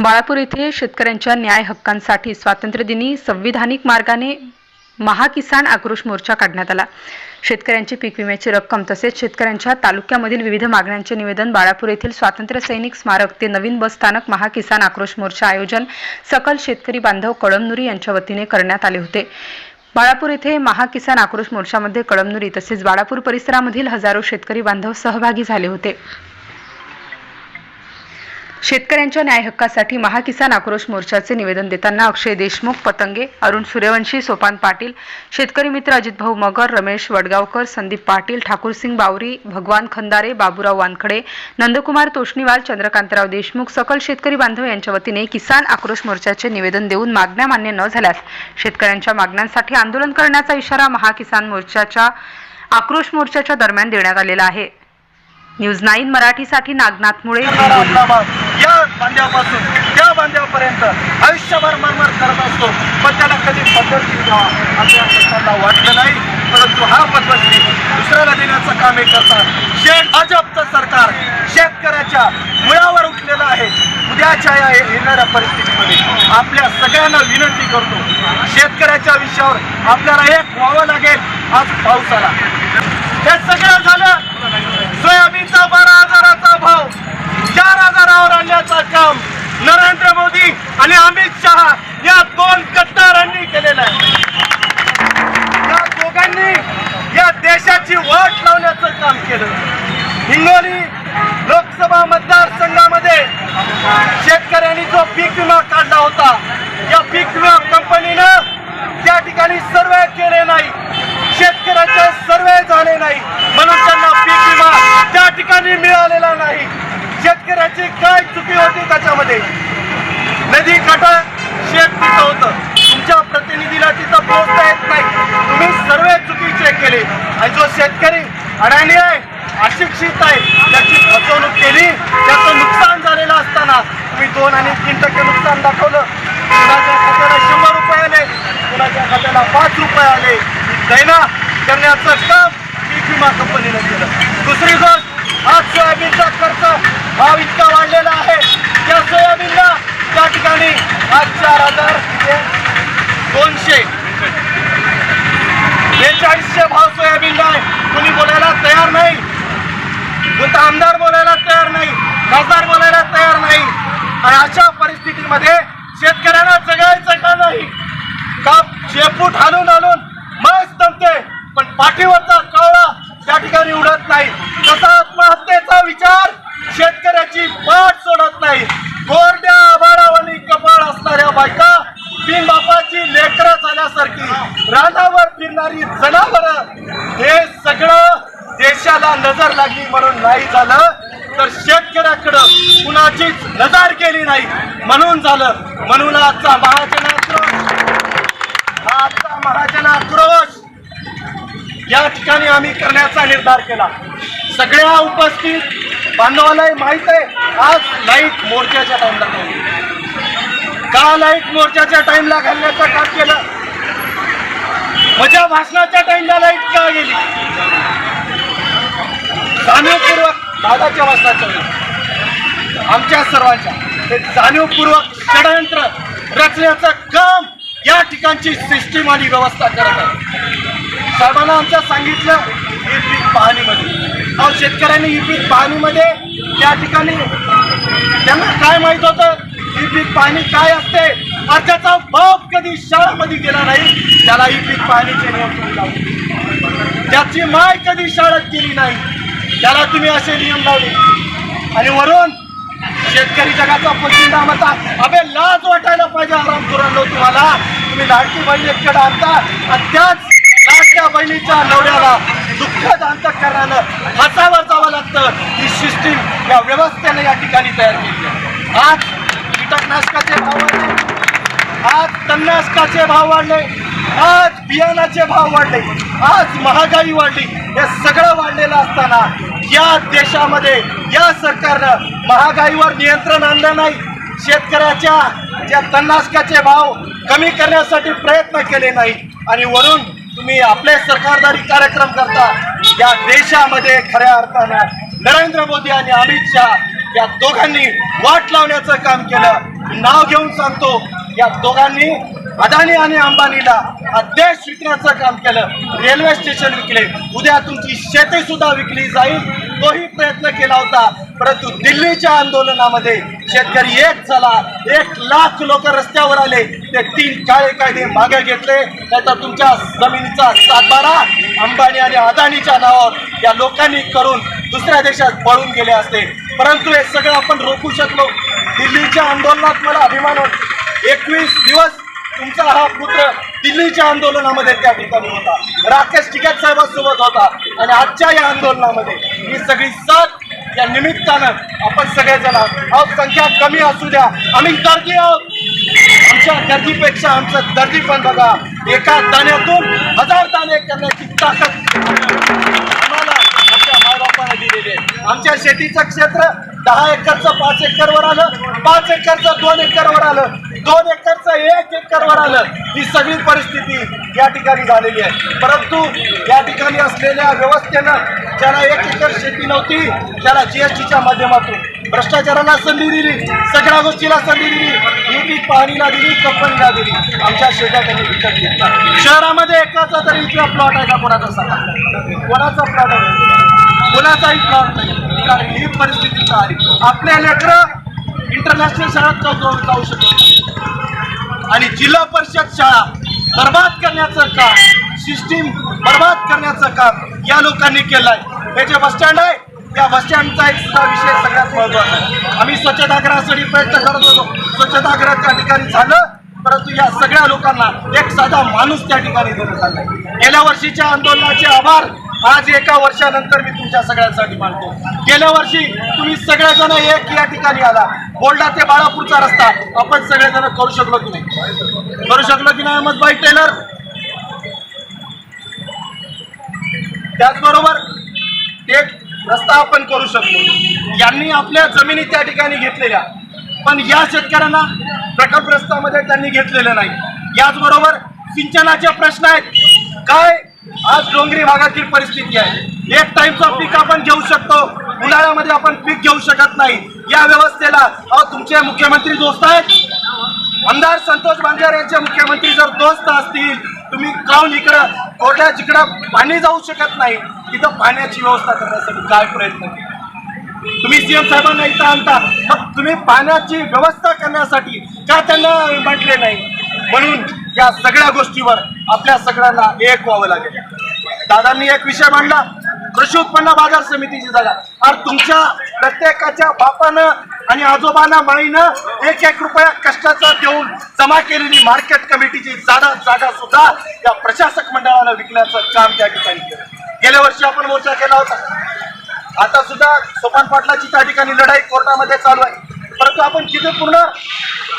बाळापूर येथे शेतकऱ्यांच्या न्याय हक्कांसाठी स्वातंत्र्यदिनी संविधानिक मार्गाने महाकिसान आक्रोश मोर्चा काढण्यात आला. शेतकऱ्यांची पीक विम्याची रक्कम तसेच शेतकऱ्यांच्या तालुक्यामधील विविध मागण्यांचे निवेदन बाळापूर येथील स्वातंत्र्य सैनिक स्मारक ते नवीन बस स्थानक महाकिसान आक्रोश मोर्चा आयोजन सकल शेतकरी बांधव कळमनुरी यांच्या वतीने करण्यात आले होते. बाळापूर येथे महाकिसान आक्रोश मोर्चामध्ये कळमनुरी तसेच बाळापूर परिसरामधील हजारो शेतकरी बांधव सहभागी झाले होते. शेतकऱ्यांच्या न्याय हक्कासाठी महाकिसान आक्रोश मोर्चाचे निवेदन देताना अक्षय देशमुख पतंगे अरुण सूर्यवंशी सोपान पाटील शेतकरी मित्र अजित भाऊ मगर रमेश वडगावकर संदीप पाटील ठाकूरसिंग बावरी भगवान खंदारे बाबूराव वानखडे नंदकुमार तोष्णीवाल चंद्रकांतराव देशमुख सकल शेतकरी बांधव यांच्या वतीने किसान आक्रोश मोर्चाचे निवेदन देऊन मागण्या मान्य न झाल्यास शेतकऱ्यांच्या मागण्यांसाठी आंदोलन करण्याचा इशारा महाकिसान मोर्चाच्या आक्रोश मोर्चाच्या दरम्यान देण्यात आलेला आहे. न्यूज नाईन मराठीसाठी नागनाथ मुळे. या बांध्यापासून त्या बांध्यापर्यंत आयुष्यभर मरमर करत असतो. पण त्याला कधी पद्धतशीर द्यावा असं सरकारला वाटलं नाही. परंतु हा पद्धतशीर दुसऱ्याला देण्याचं काम हे करतात. शेठ भाजपचं सरकार शेतकऱ्याच्या मुळावर उठलेलं आहे. उद्याच्या या येणाऱ्या परिस्थितीमध्ये आपल्या सगळ्यांना विनंती करतो शेतकऱ्याच्या विषयावर आपल्याला एक व्हावं लागेल आज पाऊस आला हे सगळं झालं. सोयाबीनचा बारा हजाराचा भाव चार हजारावर आणण्याचं काम नरेंद्र मोदी आणि अमित शहा या दोन कट्टारांनी केलेलं आहे. या दोघांनी या देशाची वाट लावण्याचं काम केलं. हिंगोली लोकसभा मतदारसंघामध्ये शेतकऱ्यांनी जो पीक विमा काढला होता या पीक विमा कंपनीनं त्या ठिकाणी सर्वे केले नाही शेतकऱ्याचे सर्वे झाले नाही म्हणून त्यांना पीक विमा त्या ठिकाणी मिळालेला नाही शेतकऱ्याची काय चुकी होती त्याच्यामध्ये. नदी काठा शेत तिथं होतं. तुमच्या प्रतिनिधीला तिथं पोहोचता येत नाही. तुम्ही सर्व चुकीचे केले. आणि जो शेतकरी अडाणी आहे अशिक्षित आहे त्याची फसवणूक केली त्याचं नुकसान झालेलं असताना तुम्ही दोन आणि तीन टक्के नुकसान दाखवलं. कुणाच्या खात्याला शंभर रुपये आले कुणाच्या खात्याला पाच रुपये आले. दैना करण्याचं काम पीक विमा कंपनीनं केलं. दुसरी गोष्ट आज सोयाबीनचा खर्च भाव इतका वाढलेला आहे त्या सोयाबीनला त्या ठिकाणी आज चार हजार ते दोनशे बेचाळीसशे भाव सोयाबीनला आहे कुणी बोलायला तयार नाही कोणता आमदार बोलायला तयार नाही खासदार बोलायला नाही. आणि अशा परिस्थितीमध्ये शेतकऱ्यांना जगायचं का नाही? का शेपूट हलून हलून मस्त दमते पण पाठीवरचा कावळा त्या ठिकाणी उडत नाही. तसा आत्महत्येचा विचार शेतकऱ्याची पाठ सोडत नाही. कोरड्या आभाळावानी कपाळ असणाऱ्या बायका ती बापाची लेकरं झाल्यासारखी रानावर फिरणारी जनावर हे सगळं देशाला नजर लागली म्हणून नाही झालं. तर शेत कुणाचीच नजर केली नाही. म्हणून झालं म्हणून आजचा महाजनाक्रोश आजचा महाजनाक्रोश या ठिकाणी आम्ही करण्याचा निर्धार केला. सगळ्या उपस्थित बांधवालाही माहीत आहे आज लाइट मोर्चाच्या टाइमला का लाइट मोर्चाच्या टाइमला घालण्याचं काम केलं? माझ्या भाषणाच्या टाइमला लाइट का गेली? जाणीवपूर्वक दादाच्या भाषणाच्या आमच्या सर्वांच्या. हे जाणीवपूर्वक षडयंत्र रचण्याचं काम या ठिकाणची सिस्टीम आणि व्यवस्था करत आहे. साहेबांना आमच्या सांगितलं ही पीक पाहणीमध्ये. अहो शेतकऱ्यांनी ही पीक पाहणीमध्ये त्या ठिकाणी त्यांना काय माहीत होतं? ही पीक पाहणी काय असते? आज त्याचा बाप कधी शाळेमध्ये गेला नाही त्याला ही पीक पाहणीचे नियम तुम्ही लावले त्याची माय कधी शाळेत गेली नाही त्याला तुम्ही असे नियम लावले. आणि वरून शेतकरी जगाचा पसिंदा म्हणता अबे लाज वाटायला पाहिजे आराम करून तुम्हाला. तुम्ही लाडकी बहीण एककडे आणता आणि त्याच लाडक्या बहिणीच्या नवऱ्याला दुःखद अंतकरणानं हातावर जावं लागतं. ही सिस्टीम या व्यवस्थेने या ठिकाणी तयार केली आहे. आज कीटकनाशकाचे भाव वाढले. आज तणनाशकाचे भाव वाढले. आज बियाणाचे भाव वाढले. आज महागाई वाढली. हे सगळं वाढलेलं असताना या देशामध्ये या सरकारनं महागाईवर नियंत्रण आणलं नाही. शेतकऱ्याच्या ज्या तणनाशकाचे भाव कमी करण्यासाठी प्रयत्न केले नाही. आणि वरून तुम्ही आपले सरकारदारी कार्यक्रम करता या देशामध्ये खऱ्या अर्थानं नरेंद्र मोदी आणि अमित शहा या दोघांनी वाट लावण्याचं काम केलं. नाव घेऊन सांगतो या दोघांनी अदानी आणि अंबानीला हा देश विकण्याचं काम केलं. रेल्वे स्टेशन विकले उद्या तुमची शेती सुद्धा विकली जाईल. तोही प्रयत्न केला होता परंतु दिल्लीच्या आंदोलनामध्ये शेतकरी एक झाला एक लाख लोक रस्त्यावर आले ते तीन काळे कायदे मागे घेतले. त्याचा तुमच्या जमिनीचा सातबारा अंबानी आणि अदानीच्या नावावर या लोकांनी करून दुसऱ्या देशात पळून गेले असते. परंतु हे सगळं आपण रोखू शकलो. दिल्लीच्या आंदोलनात मला अभिमान वाटतो. एकवीस दिवस तुमचा हा पुत्र दिल्लीच्या आंदोलनामध्ये त्या ठिकाणी होता. राकेश टिकैत साहेबांसोबत होता. आणि आजच्या या आंदोलनामध्ये ही सगळी साथ या निमित्तानं आपण सगळेजण आहोत. संख्या कमी असू द्या. आम्ही गर्दी आहोत. आमच्या गर्दीपेक्षा आमचं गर्दी पण बघा. एका दाण्यातून हजार दाणे करण्याची ताकद आम्हाला आमच्या मायबापाने दिलेली आहे. आमच्या शेतीचं क्षेत्र दहा एकरचं पाच एकरवर आलं. पाच एकरचं दोन एकरवर आलं. दोन एकरचं एक एकरवर आलं ही सगळी परिस्थिती या ठिकाणी झालेली आहे. परंतु या ठिकाणी असलेल्या व्यवस्थेनं ज्याला एक एकर शेती नव्हती त्याला जीएसटीच्या माध्यमातून भ्रष्टाचाराला संधी दिली सगळ्या गोष्टीला संधी दिली नीती पाहणीला दिली कंपनीला दिली. आमच्या शेजाऱ्यांनी विकत घेतला. शहरामध्ये एकाचा तरी इथला प्लॉट आहे का कोणाचा सांगा? कोणाचा प्लॉट आहे? कोणाचाही प्लॉट नाही. कारण ही परिस्थिती का आली आपले लेकरं इंटरनॅशनल शाळेत जाऊ शकतो आणि जिल्हा परिषद शाळा बर्बाद करण्याचं काम सिस्टीम बर्बाद करण्याचं काम या लोकांनी केलं आहे हे जे बस स्टँड आहे त्या बस स्टँडचा एक सुद्धा विषय सगळ्यात महत्त्वाचा आहे. आम्ही स्वच्छतागृहासाठी प्रयत्न करत होतो. स्वच्छतागृह त्या ठिकाणी झालं परंतु या सगळ्या लोकांना एक साधा माणूस त्या ठिकाणी देण्यात आला गेल्या वर्षीच्या आंदोलनाचे आभार आज एका वर्षानंतर मी तुमच्या सगळ्यांसाठी मानतो. गेल्या वर्षी तुम्ही सगळेजण एक या ठिकाणी आला. बोल्डा ते बाळापूरचा रस्ता. आपण सगळेजण करू शकलो की नाही? करू शकलो की नाही अहमदबाई टेलर? त्याचबरोबर एक रस्ता आपण करू शकलो. यांनी आपल्या जमिनी त्या ठिकाणी घेतलेल्या. पण या शेतकऱ्यांना प्रकल्पग्रस्तामध्ये त्यांनी घेतलेलं नाही. याचबरोबर सिंचनाचे प्रश्न आहेत. काय? आज डोंगरी भागातील परिस्थिती आहे. एक टाईमचा पीक आपण घेऊ शकतो. उन्हाळ्यामध्ये आपण पीक घेऊ शकत नाही. या व्यवस्थेला अहो तुमचे मुख्यमंत्री दोस्त आहेत. आमदार संतोष बांगर यांचे मुख्यमंत्री जर दोस्त असतील तुम्ही काऊन इकडं कोरड्या जिकडं पाणी जाऊ शकत नाही तिथं पाण्याची व्यवस्था करण्यासाठी काय प्रयत्न केले? तुम्ही सीएम साहेबांना इथं आणता मग तुम्ही पाण्याची व्यवस्था करण्यासाठी का त्यांना म्हटले नाही? म्हणून या सगळ्या गोष्टीवर आपल्या सगळ्यांना एक व्हावं लागेल. दादांनी एक विषय मांडला कृषी उत्पन्न बाजार समितीची जागा. आणि तुमच्या प्रत्येकाच्या बापानं आणि आजोबांना माईनं एक एक रुपया कष्टाचा देऊन जमा केलेली मार्केट कमिटीची जागा जागा सुद्धा या प्रशासक मंडळानं विकण्याचं काम त्या ठिकाणी केलं. गेल्या वर्षी आपण मोर्चा केला होता. आता सुद्धा सोपान पाटलाची त्या ठिकाणी लढाई कोर्टामध्ये चालू आहे. परंतु आपण किती पूर्ण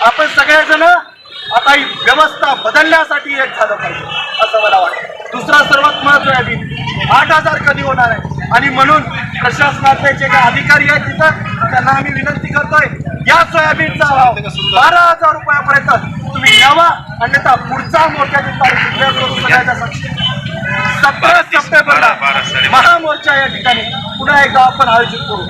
आपण सगळेजण आता ही व्यवस्था बदलण्यासाठी एक झालं पाहिजे असं मला वाटतं. दुसरा सर्वात महत्त्वाचा आठ हजार कधी होणार आहे? आणि म्हणून प्रशासनाचे जे काही अधिकारी आहेत तिथं त्यांना आम्ही विनंती करतोय या सोयाबीनचा भाव बारा हजार रुपयापर्यंत तुम्ही न्यावा अन्यथा पुढचा समोर. सतरा सप्टेंबरला. महामोर्चा या ठिकाणी पुन्हा एकदा आपण आयोजित करू